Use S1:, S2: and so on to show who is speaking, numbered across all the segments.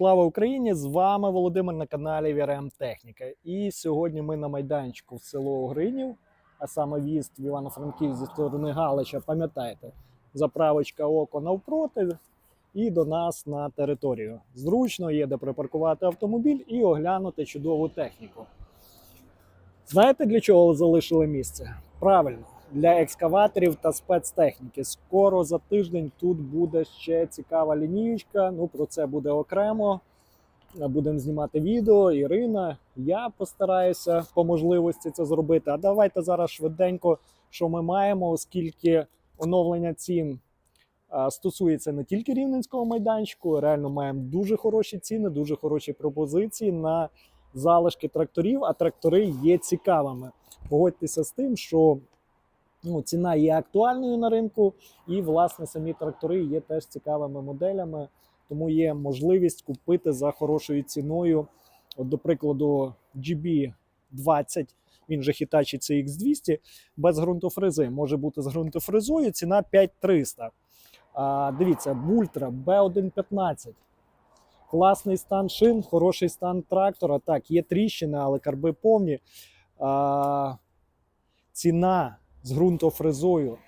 S1: Слава Україні! З вами Володимир на каналі VRM Техніка. І сьогодні ми на майданчику в село Огринів, а саме в'їзд в Івано-Франківськ зі сторони Галича, пам'ятаєте, заправочка око навпроти і до нас на територію. Зручно є де припаркувати автомобіль і оглянути чудову техніку. Знаєте, для чого залишили місце? Правильно, для екскаваторів та спецтехніки. Скоро за тиждень тут буде ще цікава лінієчка. Ну про це буде окремо. Будемо знімати відео. Ірина, я постараюся по можливості це зробити. А давайте зараз швиденько, що ми маємо, оскільки оновлення цін стосується не тільки рівненського майданчику. Реально маємо дуже хороші ціни, дуже хороші пропозиції на залишки тракторів, а трактори є цікавими. Погодьтеся з тим, що ну, ціна є актуальною на ринку, і власне самі трактори є теж цікавими моделями, тому є можливість купити за хорошою ціною. От, до прикладу, GB20, він же Hitachi CX200, без ґрунтофрези. Може бути з ґрунтофрезою, ціна 5300. А, дивіться, Бультра B115. Класний стан шин, хороший стан трактора. Так, є тріщини, але карби повні. А, ціна з ґрунтофрезою.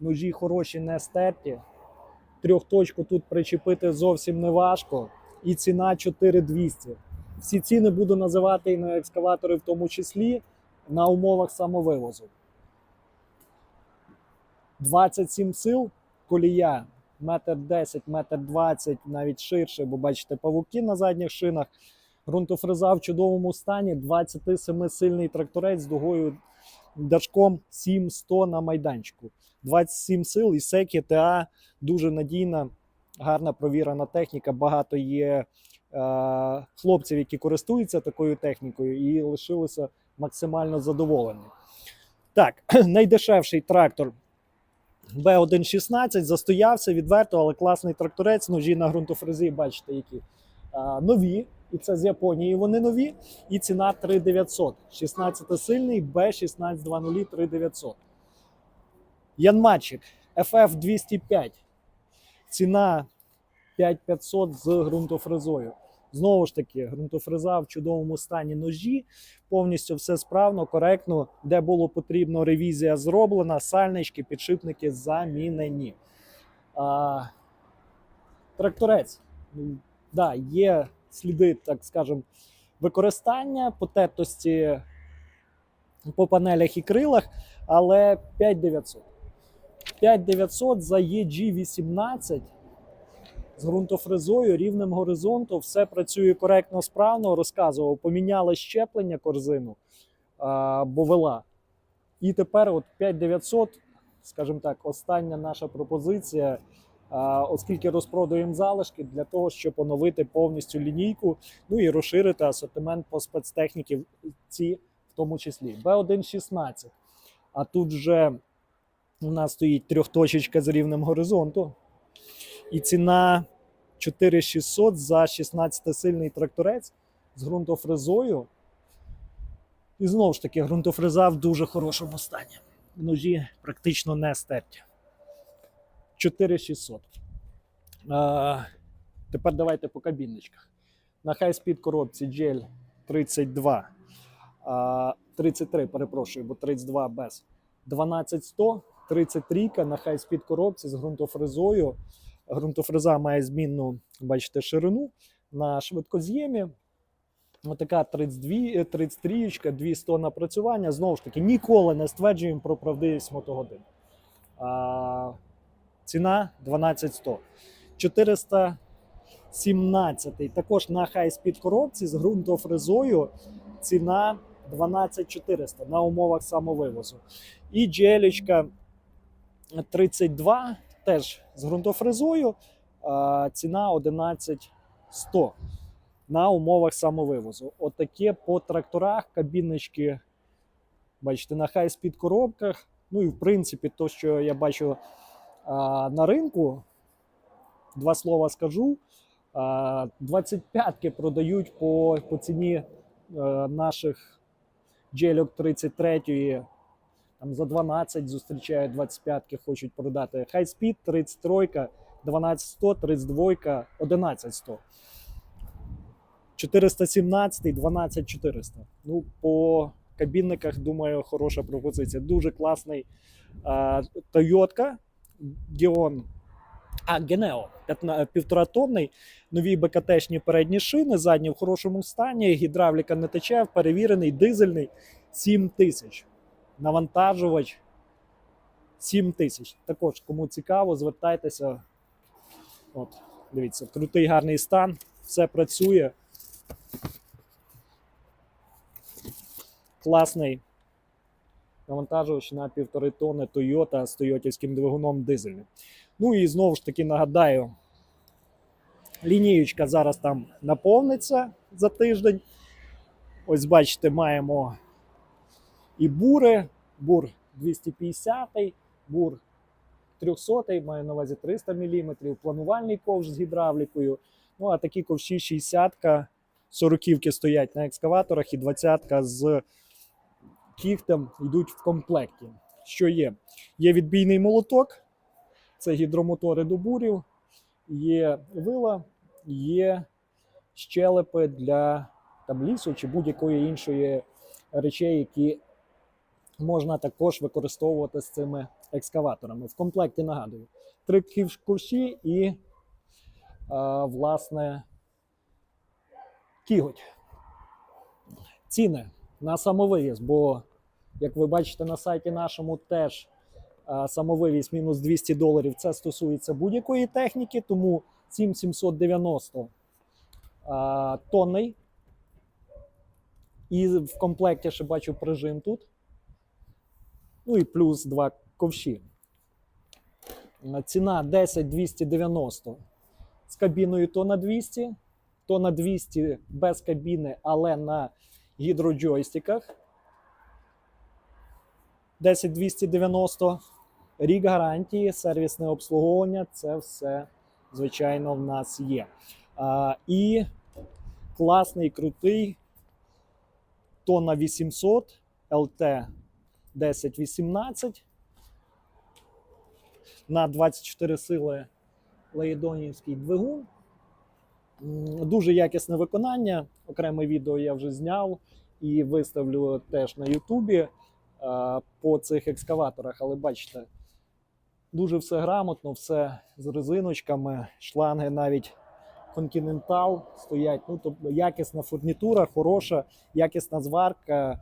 S1: Ножі хороші, не стерті. Трьохточку тут причепити зовсім не важко. І ціна 4200. Всі ціни буду називати і на екскаватори, в тому числі на умовах самовивозу. 27 сил, колія, метр 10, метр 20, навіть ширше, бо бачите, павуки на задніх шинах. Ґрунтофреза в чудовому стані, 27-сильний тракторець з дугою дашком 700 на майданчику. 27 сил і секі ТА дуже надійна, гарна провірена техніка. Багато є е, хлопців, які користуються такою технікою, і лишилися максимально задоволені. Так, найдешевший трактор Б116 застоявся відверто, але класний тракторець. Ножі на ґрунтофрезі, бачите, які а, нові. І це з Японії вони нові. І ціна 3900. 16-сильний B1620 3900. Янматчик FF205. Ціна 5500 з ґрунтофрезою. Знову ж таки, ґрунтофреза в чудовому стані ножі, повністю все справно, коректно, де було потрібно, ревізія зроблена, сальнички, підшипники замінені. А, тракторець. Да, є сліди, так скажемо, використання потертості по панелях і крилах, але 5900. 5900 за EG18 з ґрунтофрезою, рівнем горизонту, все працює коректно, справно. Розказував, поміняли щеплення корзину, а, бо вела. І тепер, от 5900, скажімо так, остання наша пропозиція. Оскільки розпродаємо залишки для того, щоб оновити повністю лінійку, ну і розширити асортимент по спецтехніці, ці в тому числі. Б116. А тут вже у нас стоїть трьохточечка з рівнем горизонту. І ціна 4600 за 16-сильний тракторець з ґрунтофрезою. І знову ж таки, ґрунтофреза в дуже хорошому стані. Ножі практично не стерті. 4600. А, тепер давайте по кабіночках. На хай-спід коробці GL 32. А, 33, перепрошую, бо 32 без. 12100, 33 на хай-спід коробці з ґрунтофрезою. Ґрунтофреза має змінну, бачите, ширину на швидкоз'ємі. Отака 32, 33, 200 напрацювання. Знову ж таки, ніколи не стверджуємо про правдивість мотогодин. А, ціна 12100. 417. Також на хай-спід коробці з ґрунтофрезою ціна 12400 на умовах самовивозу. І джелечка 32 теж з ґрунтофрезою. Ціна 11100 на умовах самовивозу. Отаке по тракторах, кабіночки, бачите, на хай-спід коробках. Ну і в принципі, то, що я бачу на ринку, два слова скажу. а, 25-ки продають по, по ціні е, наших джельок 33-ї. Там за 12 зустрічають 25-ки, хочуть продати. Хай-спід 33 12100, 32, 11100. 417, 12400. Ну, по кабінниках, думаю, хороша пропозиція. Дуже класний а, Toyota А, Генео, півтора тонний, нові БКТшні передні шини, задні в хорошому стані, гідравліка не тече, перевірений, дизельний 7 тисяч. Навантажувач 7 тисяч. Також, кому цікаво, звертайтеся. От, дивіться, крутий гарний стан, все працює. Класний навантажувач на півтори тонни Toyota з тойотівським двигуном дизельним. Ну і знову ж таки нагадаю, лінієчка зараз там наповниться за тиждень. Ось бачите, маємо і бури, бур 250, бур 300, маю на увазі 300 мм, планувальний ковш з гідравлікою. Ну а такі ковші 60-ка, 40 стоять на екскаваторах і 20-ка з кіхтем йдуть в комплекті. Що є? Є відбійний молоток, це гідромотори до бурів, є вила, є щелепи для там, лісу чи будь-якої іншої речей, які можна також використовувати з цими екскаваторами. В комплекті нагадую, три ковші і, а, власне, кіготь. Ціни на самовивіз, бо, як ви бачите на сайті нашому, теж самовивіз мінус 200 доларів. Це стосується будь-якої техніки, тому 7790 а, тонний. І в комплекті ще бачу прижим тут. Ну і плюс два ковші. Ціна 10290 з кабіною то на 200, то на 200 без кабіни, але на гідроджойстиках. 10290. Рік гарантії, сервісне обслуговування це все, звичайно, в нас є. А, і класний, крутий тонна 800 ЛТ 1018 на 24 сили Леєдонівський двигун. Дуже якісне виконання. Окреме відео я вже зняв і виставлю теж на Ютубі по цих екскаваторах. Але бачите, дуже все грамотно, все з резиночками, шланги навіть Continental стоять. Ну, тобто якісна фурнітура, хороша, якісна зварка.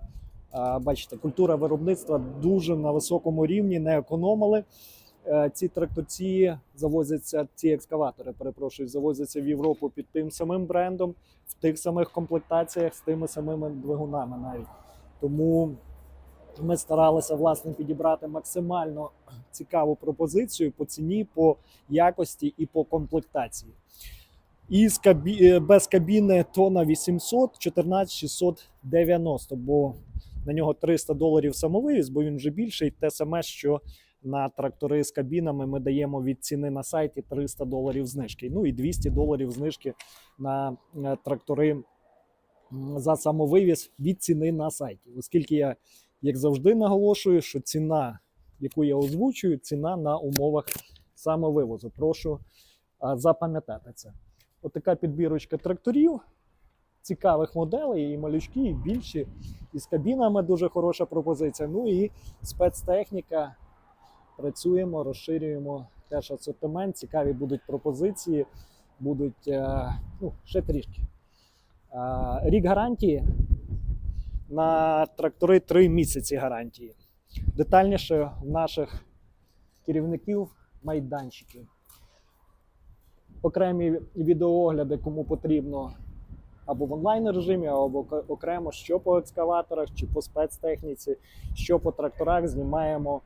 S1: А, Бачите, культура виробництва дуже на високому рівні, не економили. Е, Ці тракторці завозяться, ці екскаватори, перепрошую, завозяться в Європу під тим самим брендом, в тих самих комплектаціях з тими самими двигунами навіть. Тому ми старалися власне підібрати максимально цікаву пропозицію по ціні, по якості і по комплектації. І з кабі... е, без кабіни тона 800, 14690, бо на нього 300 доларів самовивіз, бо він вже більший. Те саме, що на трактори з кабінами ми даємо від ціни на сайті 300 доларів знижки. Ну і 200 доларів знижки на е, трактори за самовивіз від ціни на сайті. Оскільки я, як завжди, наголошую, що ціна, яку я озвучую, ціна на умовах самовивозу. Прошу запам'ятати це. Отака підбірочка тракторів, цікавих моделей, і малючки, і більші, і з кабінами дуже хороша пропозиція. Ну і спецтехніка. Працюємо, розширюємо теж асортимент. Цікаві будуть пропозиції, будуть е, ну, ще трішки. Е, Рік гарантії на трактори 3 місяці гарантії. Детальніше в наших керівників майданчиків. Окремі відеоогляди, кому потрібно або в онлайн режимі, або окремо, що по екскаваторах, чи по спецтехніці, що по тракторах знімаємо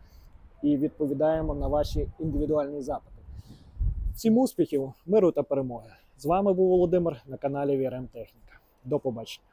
S1: і відповідаємо на ваші індивідуальні запити. Всім успіхів, миру та перемоги! З вами був Володимир на каналі VRM Техніка. До побачення.